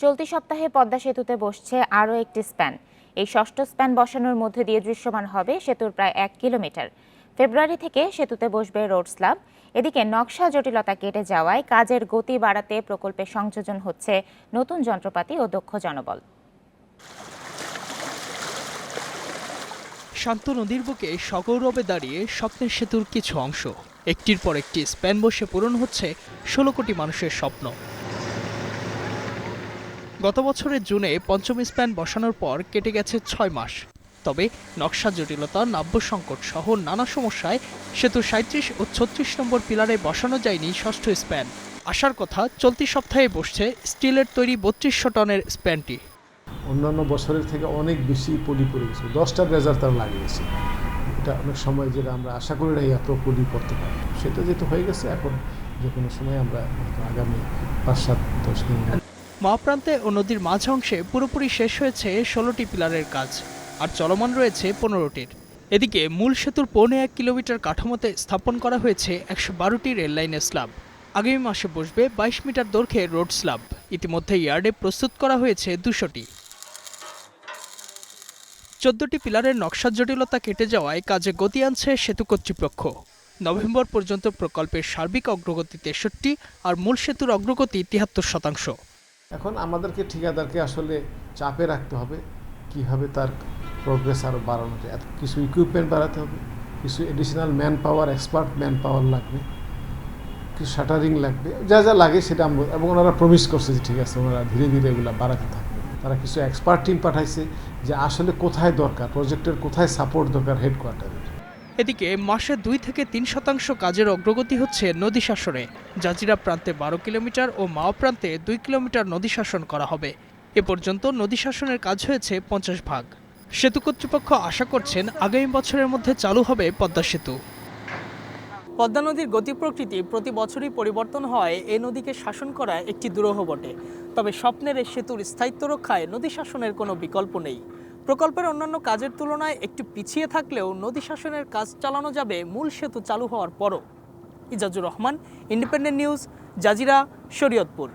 চলতি সপ্তাহে পদ্মা সেতুতে বসছে আরও একটি স্প্যান। এই ষষ্ঠ স্প্যান বসানোর মধ্যে দিয়ে দৃশ্যমান হবে সেতুর প্রায় এক কিলোমিটার। ফেব্রুয়ারি থেকে সেতুতে বসবে রোড স্ল্যাব এদিকে নকশা জটিলতা কেটে যাওয়ায় কাজের গতি বাড়াতে প্রকল্পে সংযোজন হচ্ছে নতুন যন্ত্রপাতি ও দক্ষ জনবল। শান্ত নদীর বুকে সগৌরবে দাঁড়িয়ে স্বপ্নের সেতুর কিছু অংশ। একটির পর একটি স্প্যান বসে পূরণ হচ্ছে ষোলো কোটি মানুষের স্বপ্ন। গত বছরের জুনে পঞ্চম স্প্যান বসানোর পর কেটে গেছে ছয় মাস। তবে নকশা জটিলতা, নাব্য সংকট সহ নানা সমস্যায় সেতু সাঁত্রিশ ও ছত্রিশ নম্বর পিলারে বসানো যায়নি ষষ্ঠ স্প্যান। আসার কথা, চলতি সপ্তাহে বসছে স্টিলের তৈরি বত্রিশশো টনের স্প্যানটি। অন্যান্য বছরের থেকে অনেক বেশি পলি পড়ে গেছে। দশটা ব্রেজার তার লাগিয়েছে। এটা অনেক সময় যেটা আমরা আশা করি না এত পলি করতে পারি। সেটা যেহেতু হয়ে গেছে, এখন যে কোনো সময় আমরা আগামী পাঁচ সাত দশ দিন মহাপ্রান্তে ও নদীর মাঝ অংশে পুরোপুরি শেষ হয়েছে ষোলোটি পিলারের কাজ, আর চলমান রয়েছে পনেরোটির। এদিকে মূল সেতুর পৌনে এক কিলোমিটার কাঠামোতে স্থাপন করা হয়েছে একশো বারোটি রেললাইনের স্ল্যাব আগামী মাসে বসবে বাইশ মিটার দৈর্ঘ্যে রোড স্ল্যাব ইতিমধ্যে ইয়ার্ডে প্রস্তুত করা হয়েছে দুশোটি। চোদ্দটি পিলারের নকশা জটিলতা কেটে যাওয়ায় কাজে গতি আনছে সেতু কর্তৃপক্ষ। নভেম্বর পর্যন্ত প্রকল্পের সার্বিক অগ্রগতি তেষট্টি আর মূল সেতুর অগ্রগতি তিয়াত্তর শতাংশ। এখন আমাদেরকে ঠিকাদারকে আসলে চাপে রাখতে হবে, কীভাবে তার প্রোগ্রেস আরও বাড়ানো যায়। কিছু ইকুইপমেন্ট বাড়াতে হবে, কিছু additional man power expert man power লাগবে, কিছু শাটারিং লাগবে, যা যা লাগে সেটা আমরা, এবং ওনারা প্রমিস করছে যে ঠিক আছে, ওনারা ধীরে ধীরে এগুলো বাড়াতে থাকবে। তারা কিছু এক্সপার্ট টিম পাঠাইছে যে আসলে কোথায় দরকার প্রজেক্টের কোথায় সাপোর্ট দরকার হেডকোয়ার্টারের এদিকে মাসে দুই থেকে তিন শতাংশ কাজের অগ্রগতি হচ্ছে নদী শাসনে। জাজিরা প্রান্তে বারো কিলোমিটার ও মাও প্রান্তে দুই কিলোমিটার নদী শাসন করা হবে। এ পর্যন্ত নদী শাসনের কাজ হয়েছে পঞ্চাশ ভাগ। সেতু কর্তৃপক্ষ আশা করছেন আগামী বছরের মধ্যে চালু হবে পদ্মা সেতু। পদ্মা নদীর গতি প্রকৃতি প্রতি বছরই পরিবর্তন হয় এ নদীকে শাসন করা একটি দুরূহ বটে। তবে স্বপ্নের সেতুর স্থায়িত্ব রক্ষায় নদী শাসনের কোনো বিকল্প নেই। প্রকল্পের অন্যান্য কাজের তুলনায় একটু পিছিয়ে থাকলেও নদী শাসনের কাজ চালানো যাবে, মূল সেতু চালু হওয়ার পরও। Ijajur Rahman independent news Jajira, Shariatpur.